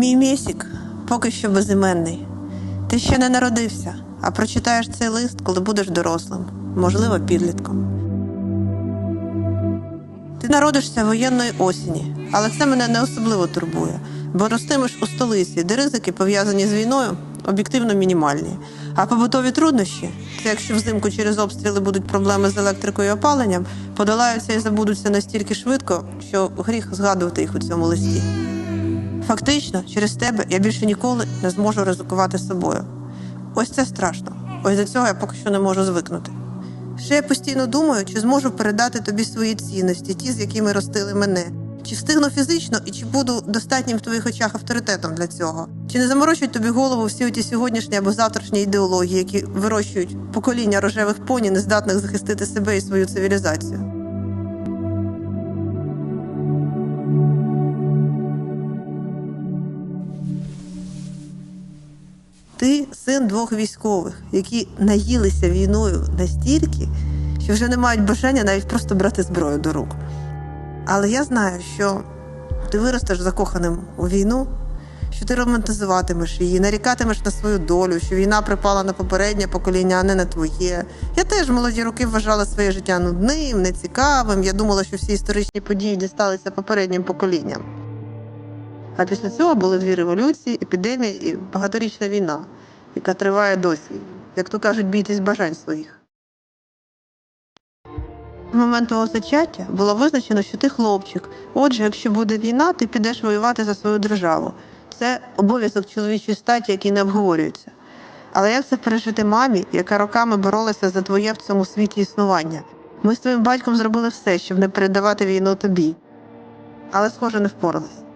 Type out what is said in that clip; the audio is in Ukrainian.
Мій місік поки що безіменний. Ти ще не народився, а прочитаєш цей лист, коли будеш дорослим, можливо, підлітком. Ти народишся воєнної осені, але це мене не особливо турбує, бо ростимеш у столиці, де ризики, пов'язані з війною, об'єктивно мінімальні. А побутові труднощі, це якщо взимку через обстріли будуть проблеми з електрикою і опаленням, подолаються і забудуться настільки швидко, що гріх згадувати їх у цьому листі. Фактично, через тебе я більше ніколи не зможу ризикувати собою. Ось це страшно. Ось до цього я поки що не можу звикнути. Ще я постійно думаю, чи зможу передати тобі свої цінності, ті, з якими ростили мене. Чи встигну фізично і чи буду достатнім в твоїх очах авторитетом для цього? Чи не заморочують тобі голову всі ті сьогоднішні або завтрашні ідеології, які вирощують покоління рожевих поні, нездатних захистити себе і свою цивілізацію? Ти син двох військових, які наїлися війною настільки, що вже не мають бажання навіть просто брати зброю до рук. Але я знаю, що ти виростеш закоханим у війну, що ти романтизуватимеш її, нарікатимеш на свою долю, що війна припала на попереднє покоління, а не на твоє. Я теж молоді роки вважала своє життя нудним, нецікавим. Я думала, що всі історичні події дісталися попереднім поколінням. А після цього були дві революції, епідемія і багаторічна війна, яка триває досі. Як то кажуть, бійтесь бажань своїх. В момент твого зачаття було визначено, що ти хлопчик. Отже, якщо буде війна, ти підеш воювати за свою державу. Це обов'язок чоловічої статі, який не обговорюється. Але як це пережити мамі, яка роками боролася за твоє в цьому світі існування? Ми з твоїм батьком зробили все, щоб не передавати війну тобі. Але, схоже, не впоралися.